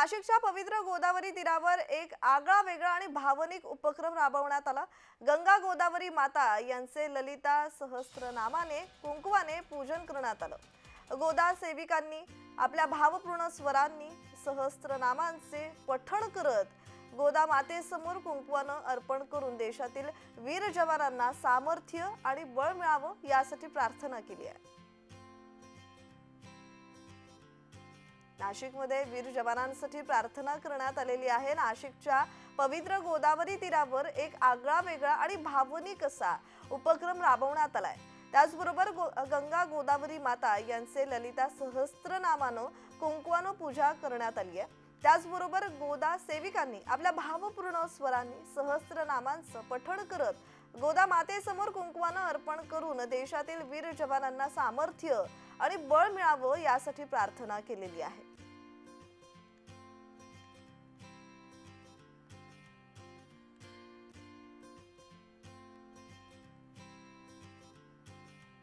नाशिकच्या पवित्र गोदावरी तीरावर एक आगळा वेगळा आणि भावनिक उपक्रम राबवण्यात आला. गंगा गोदावरी माता यांचे ललिता सहस्त्रनामाने कुंकवाने पूजन करण्यात आलं. गोदा सेविकांनी आपल्या भावपूर्ण स्वरांनी सहस्त्रनामांचे पठण करत गोदा मातेसमोर कुंकवानं अर्पण करून देशातील वीर जवानांना सामर्थ्य आणि बळ मिळावं यासाठी प्रार्थना केली आहे. नाशिकमध्ये वीर जवानांसाठी प्रार्थना करण्यात आलेली आहे. नाशिकच्या पवित्र गोदावरी तीरावर एक आगळा वेगळा आणि भावनिक असा उपक्रम राबवण्यात आलाय. त्याचबरोबर गो गंगा गोदावरी माता यांचे ललिता सहस्त्रनामानं कुंकवानं पूजा करण्यात आली आहे. त्याचबरोबर गोदा सेविकांनी आपल्या भावपूर्ण स्वरांनी सहस्त्रनामांचं पठण करत गोदा मातेसमोर कुंकवानं अर्पण करून देशातील वीर जवानांना सामर्थ्य आणि बळ मिळावं यासाठी प्रार्थना केलेली आहे.